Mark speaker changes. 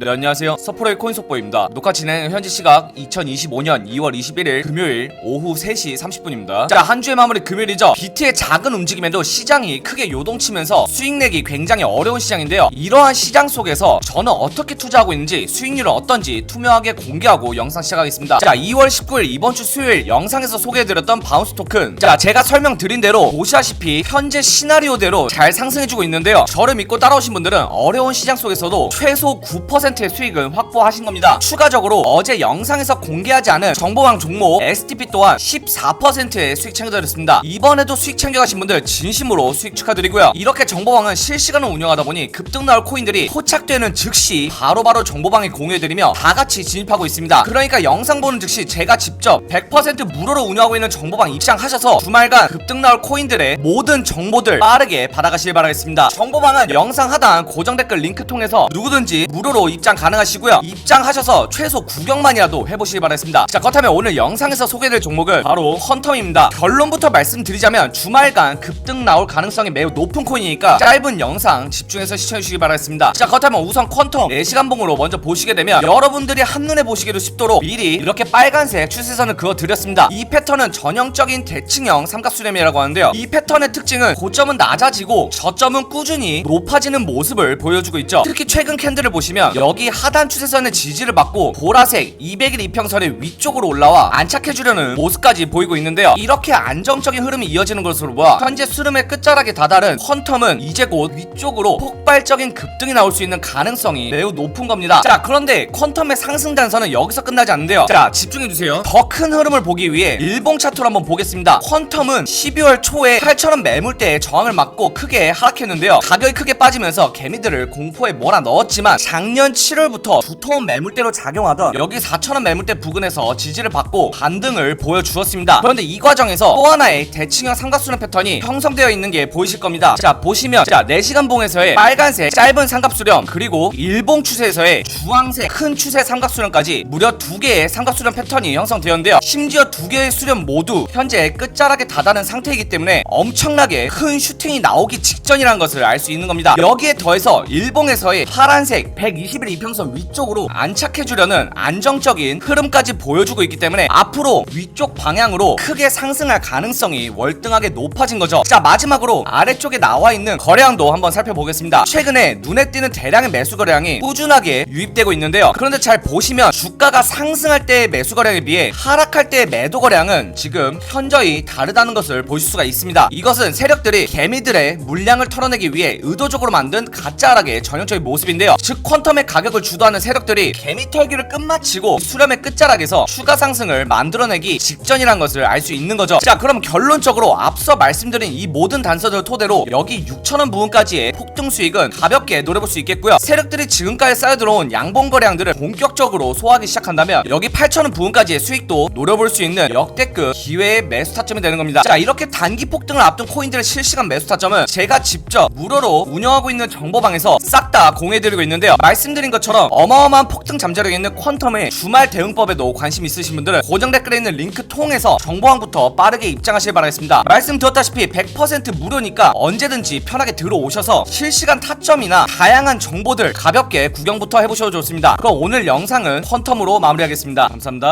Speaker 1: 네 안녕하세요. 서프로의 코인 속보입니다. 녹화 진행 현지 시각 2025년 2월 21일 금요일 오후 3시 30분입니다. 자 한 주의 마무리 금요일이죠. 비트의 작은 움직임에도 시장이 크게 요동치면서 수익 내기 굉장히 어려운 시장인데요. 이러한 시장 속에서 저는 어떻게 투자하고 있는지 수익률은 어떤지 투명하게 공개하고 영상 시작하겠습니다. 자 2월 19일 이번 주 수요일 영상에서 소개해드렸던 바운스 토큰. 자 제가 설명드린 대로 보시다시피 현재 시나리오대로 잘 상승해주고 있는데요. 저를 믿고 따라오신 분들은 어려운 시장 속에서도 최소 9%의 수익을 확보하신 겁니다. 추가적으로 어제 영상에서 공개하지 않은 정보방 종목 STP 또한 14%의 수익 챙겨드렸습니다. 이번에도 수익 챙겨가신 분들 진심으로 수익 축하드리고요. 이렇게 정보방은 실시간으로 운영하다 보니 급등 나올 코인들이 포착되는 즉시 바로바로 정보방에 공유해드리며 다 같이 진입하고 있습니다. 그러니까 영상 보는 즉시 제가 직접 100% 무료로 운영하고 있는 정보방 입장하셔서 주말간 급등 나올 코인들의 모든 정보들 빠르게 받아가시길 바라겠습니다. 정보방은 영상 하단 고정 댓글 링크 통해서 누구든지 무료로 입장 가능하시고요. 입장하셔서 최소 구경만이라도 해보시길 바라겠습니다. 자 그렇다면 오늘 영상에서 소개될 종목은 바로 퀀텀입니다. 결론부터 말씀드리자면 주말간 급등 나올 가능성이 매우 높은 코인이니까 짧은 영상 집중해서 시청해주시기 바라겠습니다. 자 그렇다면 우선 퀀텀 4시간 봉으로 먼저 보시게 되면 여러분들이 한눈에 보시기도 쉽도록 미리 이렇게 빨간색 추세선을 그어드렸습니다. 이 패턴은 전형적인 대칭형 삼각수렴이라고 하는데요. 이 패턴의 특징은 고점은 낮아지고 저점은 꾸준히 높아지는 모습을 보여주고 있죠. 특히 최근 캔들을 보시면 여기 하단 추세선의 지지를 받고 보라색 200일 이평선의 위쪽으로 올라와 안착해주려는 모습까지 보이고 있는데요. 이렇게 안정적인 흐름이 이어지는 것으로 보아 현재 수름의 끝자락에 다다른 퀀텀은 이제 곧 위쪽으로 폭발적인 급등이 나올 수 있는 가능성이 매우 높은 겁니다. 자 그런데 퀀텀의 상승 단선은 여기서 끝나지 않는데요. 자 집중해주세요. 더 큰 흐름을 보기 위해 일봉 차트로 한번 보겠습니다. 퀀텀은 12월 초에 8천원 매물대에 저항을 맞고 크게 하락했는데요. 가격이 크게 빠지면서 개미들을 공포에 몰아 넣었지만 작년 7월부터 두터운 매물대로 작용하던 여기 4천원 매물대 부근에서 지지를 받고 반등을 보여주었습니다. 그런데 이 과정에서 또 하나의 대칭형 삼각수렴 패턴이 형성되어 있는 게 보이실 겁니다. 자 보시면 자 4시간 봉에서의 빨간색 짧은 삼각수렴 그리고 일봉 추세에서의 주황색 큰 추세 삼각수렴까지 무려 두 개의 삼각수렴 패턴이 형성되었는데요. 심지어 두 개의 수렴 모두 현재 끝자락에 다다른 상태이기 때문에 엄청나게 큰 슈팅이 나오기 직전이라는 것을 알 수 있는 겁니다. 여기에 더해서 일봉에서의 파란색 120일 이평선 위쪽으로 안착해주려는 안정적인 흐름까지 보여주고 있기 때문에 앞으로 위쪽 방향으로 크게 상승할 가능성이 월등하게 높아진 거죠. 자 마지막으로 아래쪽에 나와 있는 거래량도 한번 살펴보겠습니다. 최근에 눈에 띄는 대량의 매수 거래량이 꾸준하게 유입되고 있는데요. 그런데 잘 보시면 주가가 상승할 때의 매수 거래량에 비해 하락할 때의 매도 거래량은 지금 현저히 다르다는 것을 보실 수가 있습니다. 이것은 세력들이 개미들의 물량을 털어내기 위해 의도적으로 만든 가짜 하락의 전형적인 모습인데요. 즉 퀀텀의 가격을 주도하는 세력들이 개미 털기를 끝마치고 수렴의 끝자락에서 추가 상승을 만들어내기 직전이라는 것을 알 수 있는 거죠. 자 그럼 결론적으로 앞서 말씀드린 이 모든 단서들을 토대로 여기 6천원 부분까지의 폭등 수익은 가볍게 노려볼 수 있겠고요. 세력들이 지금까지 쌓여들어온 양봉 거래량들을 본격적으로 소화하기 시작한다면 여기 8천원 부분까지의 수익도 노려볼 수 있는 역대급 기회의 매수 타점이 되는 겁니다. 자 이렇게 단기 폭등을 앞둔 코인들의 실시간 매수 타점은 제가 직접 무료로 운영하고 있는 정보방에서 싹 다 공유해드리고 있는데요. 말씀드린 것처럼 어마어마한 폭등 잠재력이 있는 퀀텀의 주말 대응법에도 관심 있으신 분들은 고정 댓글에 있는 링크 통해서 정보방부터 빠르게 입장하시길 바라겠습니다. 말씀드렸다시피 100% 무료니까 언제든지 편하게 들어오셔서 실시간 타점이나 다양한 정보들 가볍게 구경부터 해보셔도 좋습니다. 그럼 오늘 영상은 퀀텀으로 마무리하겠습니다. 감사합니다.